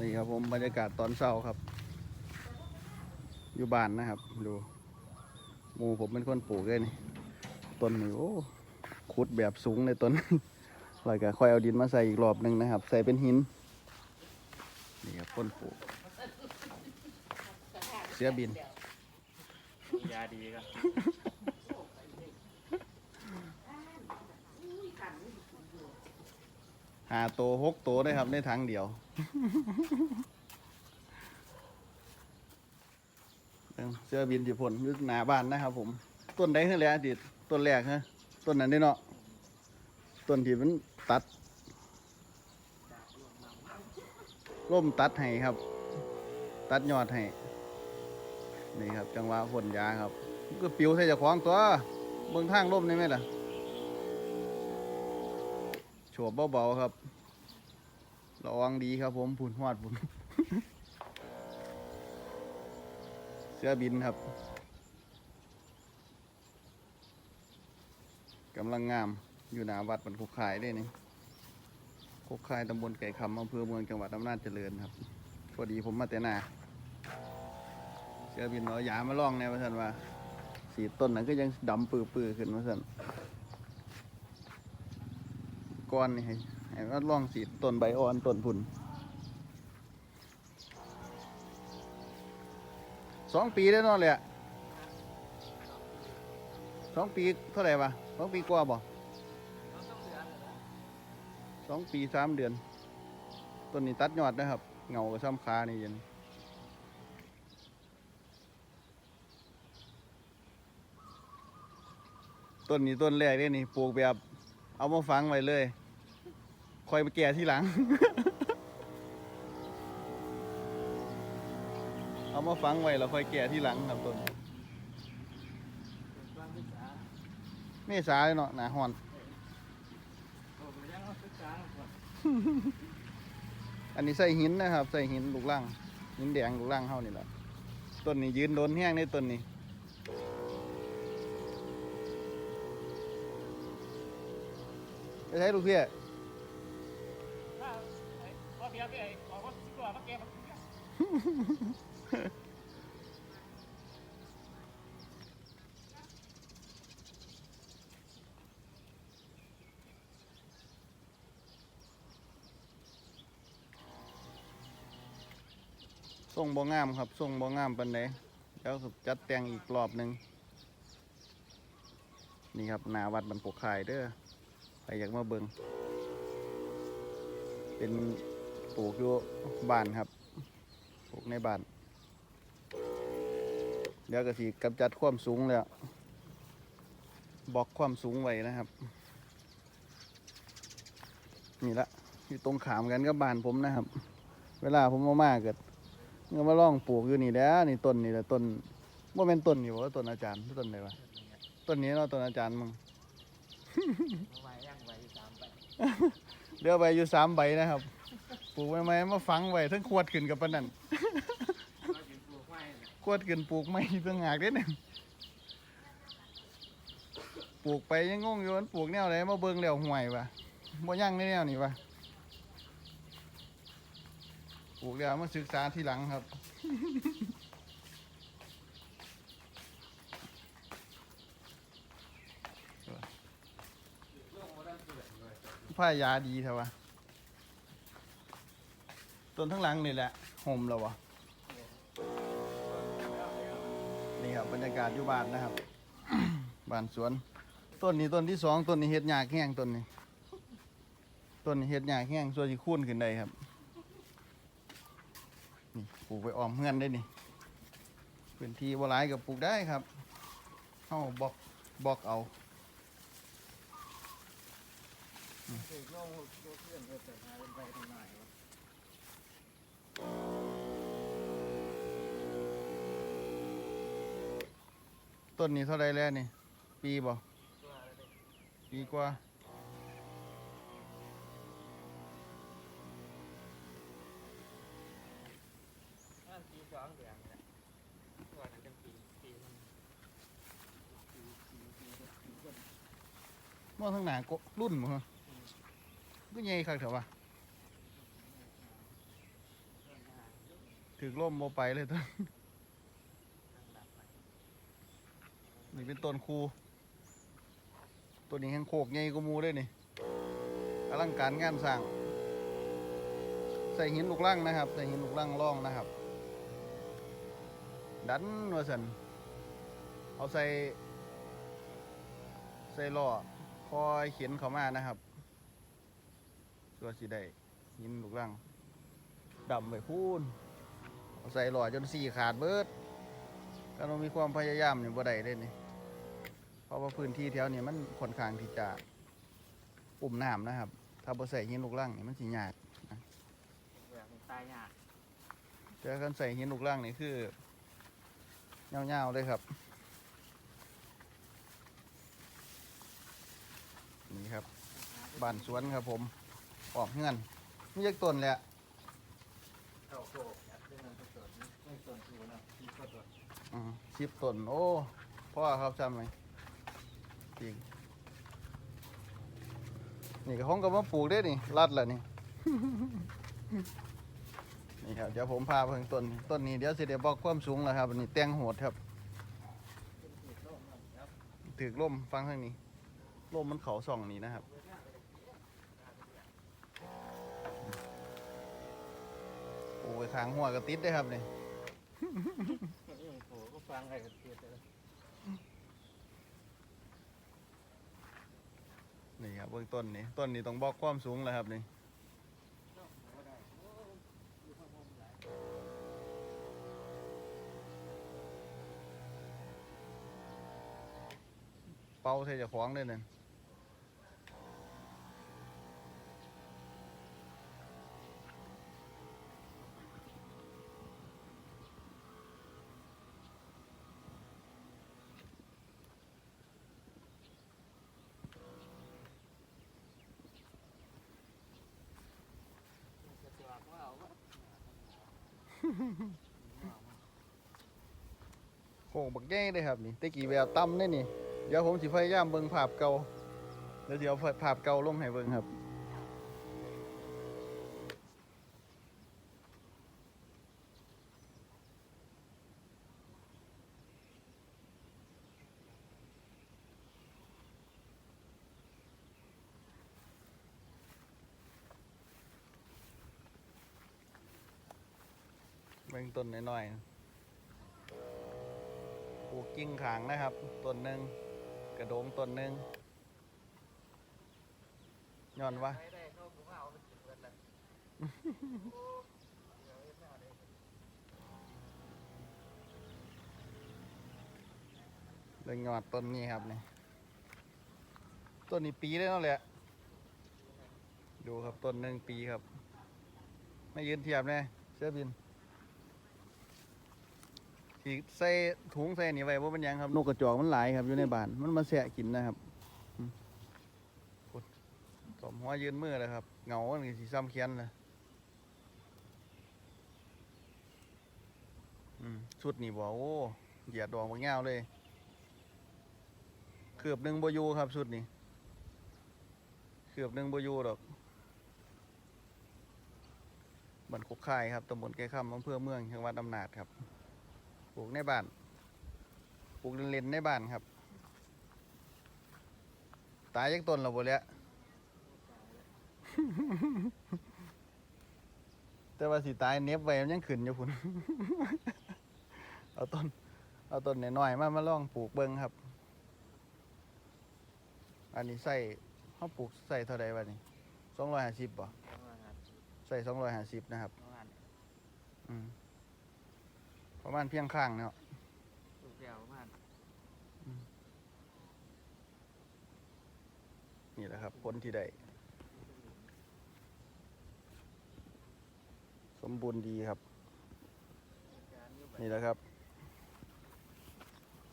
นี่ครับผมบรรยากาศตอนเช้าครับ อยู่บ้านนะครับ ดูหมูผมเป็นคนปลูกเลยนี่ต้นนี่โอ้ขุดแบบสูงเลยต้นแล้วก็ค่อยเอาดินมาใส่อีกรอบหนึ่งนะครับ ใส่เป็นหินนี่ครับคนปลูก เสือบิน ยาดีก็ หาโตหกโตได้ครับในถังเดียวเสื้อบินที่ผลยู่หนาบ้านนะครับ ผม ต้นใดขึ้นแหล้วดิต้นแรกฮะต้นนั้นได้เนาะต้นที่มันตัดร่มตัดให้ครับ ตัดยอดให้นี่ครับ จังหวะฝนยาครับ ก็ปิวใส่เจ้าของตัวเบิ่งทางร่มได้ไหมล่ะ ฉบเบาๆครับระวังดีครับผมผุนหอดผุนเสื้อบินครับกำลังงามอยู่หน้าวัดบรรคุกขายได้นี่คุกขายตำบลไก่คำอำเภอเมืองจังหวัดอำนาจเจริญครับพอดีผมมาแต่หนาเสื้อบินเอายามาล่องแนวท่าซั่นว่าสีต้นนั้นก็ยังดำปื้อๆขึ้นมาสั่น ก้อนนี่ให้ให้ว่าล่องสีต้นใบอ่อนต้นผุนสองปีได้นอนเลยอะสองปีเท่าไหร่ปะสองปีกว่าบ่สองปีสามเดือน ต้นนี้ตัดยอดนะครับ เงากับซ้ำคานี่เย็นต้นนี้ต้นแรกเนี่ยนี่ปลูกแบบ เอามาฝังไว้เลย คอยไปแก่ที่หลัง เอามาฝังไว้แล้วคอยแก่ที่หลังครับต้นเมษาเลยเนาะหนาฮอนอันนี้ใส่หินนะครับ ใส่หินลูกล่างหินแดงลูกล่างเฮานี่แหละต้นนี้ยืนโดนแห้งในต้นนี้ ไปใช้ลูกเพี่ยว่าเบียร์พี่ไอ้บอกว่าสิบกว่ามาเก็บทรงบ่งามครับทรงบ่งามปันใดเดี๋ยวจัดแต่งอีกรอบหนึ่งนี่ครับหนาวัดบรรพกขายเด้อ ใครอยากมาเบิงเป็นปลูกอยู่บ้านครับปลูกในบ้านเดี๋ยวก็สิกำจัดความสูงแล้วบล็อกความสูงไว้นะครับ นี่ละอยู่ตรงขามกันกับบ้านผมนะครับ เวลาผมมามาเกิดเงามาล่องปลูกอยู่นี่แล้วนี่ต้นนี่แหละต้นว่าเป็นต้นอยู่ว่าต้นอาจารย์ต้นไหนวะต้นนี้เนาะต้นอาจารย์มึง เดือใบอยู่สามใบนะครับ ปลูกไว้ไหมมาฝังไว้ทั้งขวดขึ้นกับปานนันก็ยืนขวดขึ้นปลูกไม่เพื่องากเด้เนี่ยปลูกไปยังงงอยู่มันปลูกแนวไหนมาเบิ่งแล้วห่วยวะบ่ยั่งในแนวนี้วะปลูกแล้วมาศึกษาทีหลังครับ ผ้ายาดีเถอะวะต้นทั้งหลังนี่แหละห่มแล้ววะนี่ครับบรรยากาศอยู่บ้านนะครับ บ้านสวน ต้นนี้ต้นที่สองต้นนี้เห็ดหยากแห้งต้นนี้ ต้นนี้เห็ดหยากแห้งส่วนที่คุ้นขึ้นได้ครับ นี่ปลูกไปออมเฮือนได้นี่พื้นที่บ่หลายกับปลูกได้ครับเอาบอกบอกเอา ถือโล่งตัวเพื่อนก็จะมาเป็นไปทำไมวะต้นนี้เท่าไรแล้วนี่ ปีบ่ตัวอะไรเนี่ยปีกว่าห้าปีสองเดือนเนี่ยตัวนั้นเป็นปีปีมันปีปีปีปีคนมองทางหน้าก็รุ่นมั้ง ก็ใหญ่คักเถอะวะเถึกล่มโมไปเลยต้นตั้งหลักไปนี่เป็นต้นคู ตัวนี้แห้งโคกใหญ่กว่าหมูเลยนี่อลังการงานสร้าง ใส่หินลูกลังนะครับ ใส่หินลูกลังร่องนะครับ ดันว่าสันเอาใส่ ใส่ล้อคอยเข็นเข้ามานะครับ ตัวสีได้หินลูกลังดำไปพูนเอาใส่ล้อจนสี่ขาดเบิดก็ต้องมีความพยายามอยู่บ่ได้เลยนี่เพราะว่าพื้นที่แถวนี้มันค่อนข้างที่จะปุ่มน้ำนะครับ ถ้าบ่ใส่หินลูกรังนี่มันสิยากแบบมันตายยากแต่การใส่หินลูกรังนี่คือเงาวๆเลยครับ นี่ครับบ้านสวนครับผม ออกเงื่อนมีจักต้นแหละเข้าโคกยัดด้วยมันก็สดไม่สนอยู่นะที่ก็สดสิบต้นโอ้พ่อครับจำไหมจริงนี่ก็ห้องก็มาปลูกได้นี่รัดแล้วนี่ นี่ครับเดี๋ยวผมพาเพิ่งต้นต้นนี้เดี๋ยวสิเดี๋ยวบอกความสูงแล้วครับอันนี้แตงโหดครับเป็นขีดโลกนะครับถือล่มฟังทางนี้ล่มมันเขาส่องนี่นะครับ อ้ยขางหัวก็ติดได้ครับนี่อืมโหก็ฟังอะไรกันเทียบเลยนี่ครับเบื้องต้นนี่ต้นนี้ต้องบอกความสูงแล้วครับนี่เป่าใส่เจะคล้าของเลยนั่นจะตัวก็เอาวะ โค้งบักแง่เลยครับนี่ตะกี้แววต่ำนี่ยนี่ เดี๋ยวผมสิพยายามเบิ่งภาพเก่าแล้วเดี๋ยวภาพเก่าลงให้เบิ่งครับ เบิ่งต้นน้อยๆปลูกกิ่งขางนะครับต้นหนึ่งกระโดงต้นหนึ่งย้อนว่าเขาก็เอนกันเลยยวไม่เอาเลยเรื่องยอดต้นนี้ครับนี่ต้นนี้ปีได้แล้วแหละ ดูครับต้นหนึ่งปีครับ ไม่ยืนเทียบแน่เสื้อบิน สีใส่ถุงใส่นี่ไว้ว่าเป็นหยังครับ นกกระจอกมันหลายครับอยู่ในบ้าน มันมาแสะกินนะครับอืมพุดสมหัวยืนมือเลยครับเหงาอันนี้สีซ้ำเคียนเลยอืมชุดนี่บอกโอ้เหยียดดอกบางเงาวเลยเกือบหนึ่งบอยูครับสุดนี่เกือบหนึ่งบอยูดอกบันคุกคายครับตำบลแก่ค่ำอำเภอเมืองจังหวัดอำนาจครับ ปลูกในบ้าน ปลูกเล่นๆในบ้านครับ ตายยักต้นเราบ่แล้วแต่ว่าสิตายเน็บไว้มันยังขึ้นอยู่พุ่น เอาต้น เอาต้นน้อยๆมามาลองปลูกเบิ่งครับ อันนี้ใส่เขาปลูกใส่เท่าใดวะนี่สองร้อยห้าสิบบ่ประมาณนั้นใส่สองร้อยห้าสิบนะครับประมาณอืม ประมาณเพียงข้างเนาะลูกเดียวประมาณนี่แหละครับผลที่ได้สมบูรณ์ดีครับการอยู่แบบนี่แหละครับ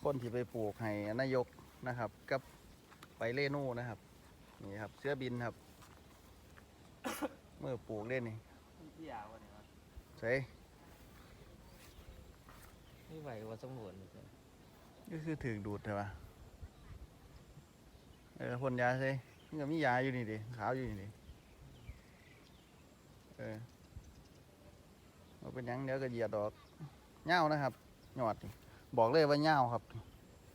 คนที่ไปปลูกให้นายกนะครับ กับไปเล่นู่นะครับ นี่ครับ เสื้อบินครับ เมื่อปลูกเล่นนี่ที่ยาวกว่าเนี่ยวะใส่นี่ไหวว่าสมบูรณ์ก็คือถึงดูดใช่ปะเออพ่นยาใช่มันก็มียาอยู่นี่ดิขาวอยู่นี่ดิเออบ่เป็นยังเดี๋ยวก็เหยียดดอกเง่าวนะครับหยอดบอกเลยว่าเง่าวครับ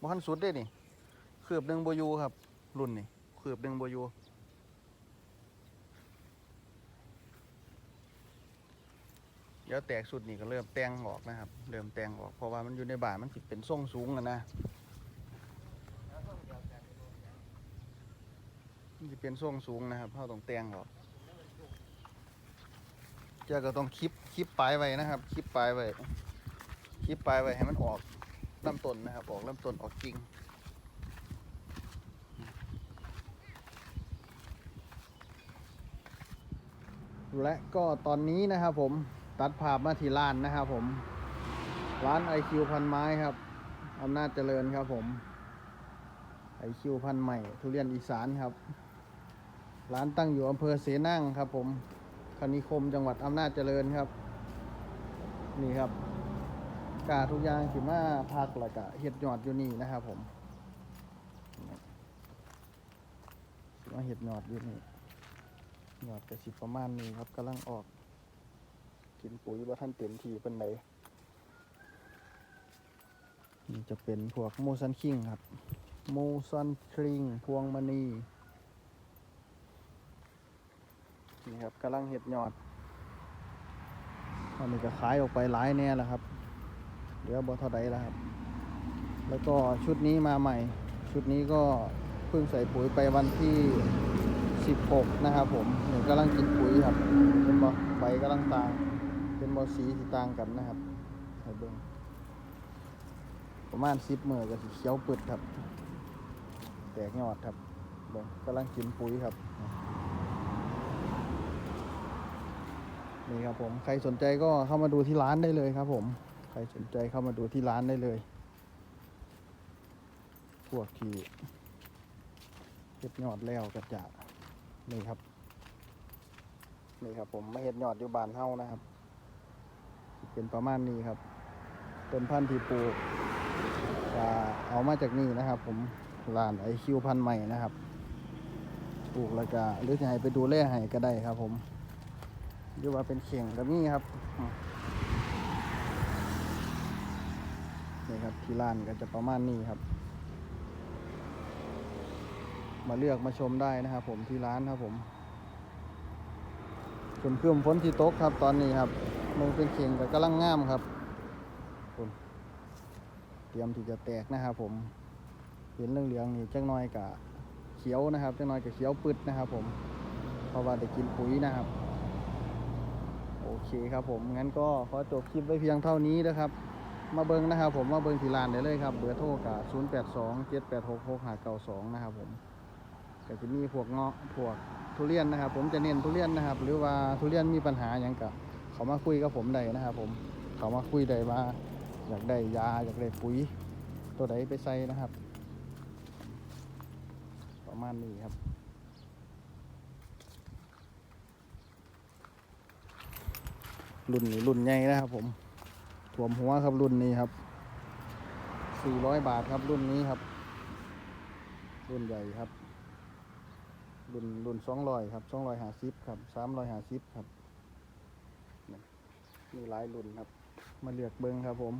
บ่ทันสุดเด้นี่คืบหนึ่งบอยูครับ รุ่นนี่คืบหนึ่งบอยู เดี๋ยวแตกสุดนี่ก็เริ่มแตงออกนะครับ เริ่มแตงออกเพราะว่ามันอยู่ในบ้านมันสิเป็นทรงสูงแล้วต้องเดียวกันไปรวมกันมันจะเป็นทรงสูงนะครับเราต้องแตงออกเจ้าก็ต้องคลิปคลิปปลายไว้นะครับคลิปปลายไว้คลิปปลายไว้ให้มันออกลำต้นนะครับ ออกลำต้นออกกิ่งและก็ตอนนี้นะครับผม ตัดภาพมาที่ร้านนะครับผม ร้านไอคิวพันไม้ครับอำนาจเจริญครับผมไอคิวพันใหม่ ทุเรียนอีสานครับ ร้านตั้งอยู่อำเภอเสนั่งครับผมคณิคมจังหวัดอำนาจเจริญครับ นี่ครับ กาทุกอย่างสิมาพักแล้วก็เห็ดหยอดอยู่นี่นะครับผมสิมาเห็ดหยอดอยู่นี่หยอดกระสิประมาณนี้ครับกำลังออก กินปุ๋ยว่าท่านเต็มที่เป็นไหนนี่จะเป็นพวกโมซันคิงครับโมซันทริงพวงมณีนี่ครับกำลังเห็ดยอดตอนนี้ก็ขายออกไปหลายแน่แล้วครับเหลือบอเท่าใดแล้วครับ แล้วก็ชุดนี้มาใหม่ ชุดนี้ก็เพิ่งใส่ปุ๋ยไปวันที่ 16 นะครับผมเนี่ยกำลังกินปุ๋ยครับเป็นบอใบกำลังต่างเป็น บสีที่ต่างกันนะครับให้เบิ่งประมาณ10เมื่อก็สีเขียวปึดครับ แตกยอดครับเบิ่งกำลังกินปุ๋ยครับ นี่ครับผม ใครสนใจก็เข้ามาดูที่ร้านได้เลยครับ ผม ใครสนใจเข้ามาดูที่ร้านได้เลย พวกที่เห็ดยอดแล้วก็จะนี่ครับ นี่ครับผมมาเห็ดยอดอยู่บานเฮานะครับ เป็นประมาณนี้ครับ ต้นพันธุ์ที่ปลูกจะเอามาจากนี่นะครับ ผมร้านไอคิวพันธุ์ใหม่นะครับ ปลูกแล้วก็หรือจะให้ไปดูแลให้ก็ได้ครับ ผมหรือว่าเป็นเข่งก็มีครับนี่ครับที่ร้านก็จะประมาณนี้ครับ มาเลือกมาชมได้นะครับ ผมที่ร้านครับผมส่วนเครื่องฝนที่โต๊ะครับตอนนี้ครับ มันเป็นเข่งก็กำลังงามครับคุณเตรียมที่จะแตกนะครับ ผม เห็นเหลืองๆนี่จังน้อยกะเขียวนะครับจังน้อยกะเขียวปึดนะครับ ผม เพราะว่าได้กินปุ๋ยนะครับ โอเคครับผม งั้นก็ขอจบคลิปไว้เพียงเท่านี้นะครับ มาเบิ้งนะครับ ผมมาเบิ้งที่ร้านได้เลยครับ เบอร์โทรกะ0 8 2 7 8 6 6 5 9 2 นะครับ ผมก็จะมีพวกเงาะพวกทุเรียนนะครับ ผมจะเน้นทุเรียนนะครับ หรือว่าทุเรียนมีปัญหาอย่างกะ เขามาคุยกับผมได้นะครับผมเขามาคุยได้ว่าอยากได้ยาอยากได้ปุ๋ย ตัวใดไปใส่นะครับ ประมาณนี้ครับรุ่นนี้รุ่นใหญ่นะครับผมถ่วมหัวครับรุ่นนี้ครับสี่ร้อยบาทครับรุ่นนี้ครับ รุ่นใหญ่ครับ รุ่นรุ่นสองร้อยครับสองร้อยหาสิบครับสามร้อยหาสิบครับ มีหลายรุ่นครับ มาเลือกเบิ้งครับผม